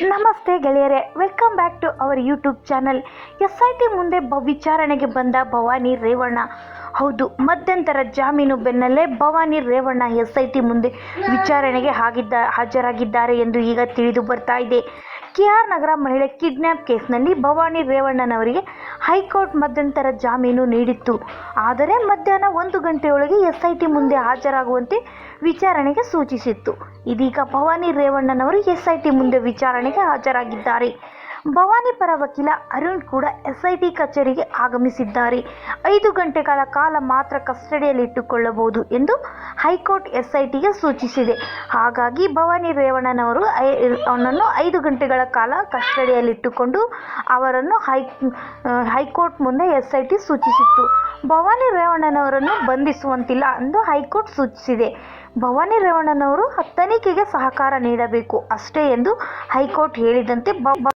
ನಮಸ್ತೆ ಗೆಳೆಯರೆ welcome back to our YouTube channel S I T ಮುಂದೆ ಬ ವಿಚಾರಣೆಗೆ ಬಂದ ಭವಾನಿ ರೇವಣ್ಣ. ಹೌದು, ಮಧ್ಯಂತರ ಜಾಮೀನು ಬೆನ್ನಲ್ಲೇ Bhavani Revanna S I T ಮುಂದೆ ವಿಚಾರಣೆಗೆ ಆಗಿದ್ದ ಹಾಜರಾಗಿದ್ದಾರೆ ಎಂದು ಈಗ ತಿಳಿದು ಬರ್ತಾ ಇದೆ. ಕೆ ಆರ್ ನಗರ ಮಹಿಳೆ ಕಿಡ್ನ್ಯಾಪ್ ಕೇಸ್ನಲ್ಲಿ ಭವಾನಿ ರೇವಣ್ಣನವರಿಗೆ ಹೈಕೋರ್ಟ್ ಮಧ್ಯಂತರ ಜಾಮೀನು ನೀಡಿತ್ತು. ಆದರೆ ಮಧ್ಯಾಹ್ನ ಒಂದು ಗಂಟೆಯೊಳಗೆ ಎಸ್ಐಟಿ ಮುಂದೆ ಹಾಜರಾಗುವಂತೆ ವಿಚಾರಣೆಗೆ ಸೂಚಿಸಿತ್ತು. ಇದೀಗ ಭವಾನಿ ರೇವಣ್ಣನವರು ಎಸ್ಐಟಿ ಮುಂದೆ ವಿಚಾರಣೆಗೆ ಹಾಜರಾಗಿದ್ದಾರೆ. ಭವಾನಿ ಪರ ವಕೀಲ ಅರುಣ್ ಕೂಡ ಎಸ್ಐಟಿ ಕಚೇರಿಗೆ ಆಗಮಿಸಿದ್ದಾರೆ. ಐದು ಗಂಟೆಗಳ ಕಾಲ ಮಾತ್ರ ಕಸ್ಟಡಿಯಲ್ಲಿಟ್ಟುಕೊಳ್ಳಬಹುದು ಎಂದು ಹೈಕೋರ್ಟ್ ಎಸ್ಐಟಿಗೆ ಸೂಚಿಸಿದೆ. ಹಾಗಾಗಿ ಭವಾನಿ ರೇವಣ್ಣನವರು ಅವನನ್ನು ಐದು ಗಂಟೆಗಳ ಕಾಲ ಕಸ್ಟಡಿಯಲ್ಲಿಟ್ಟುಕೊಂಡು ಅವರನ್ನು ಹೈ ಹೈಕೋರ್ಟ್ ಮುಂದೆ ಎಸ್ಐಟಿ ಸೂಚಿಸಿತ್ತು. ಭವಾನಿ ರೇವಣ್ಣನವರನ್ನು ಬಂಧಿಸುವಂತಿಲ್ಲ ಎಂದು ಹೈಕೋರ್ಟ್ ಸೂಚಿಸಿದೆ. ಭವಾನಿ ರೇವಣ್ಣನವರು ತನಿಖೆಗೆ ಸಹಕಾರ ನೀಡಬೇಕು ಅಷ್ಟೇ ಎಂದು ಹೈಕೋರ್ಟ್ ಹೇಳಿದಂತೆ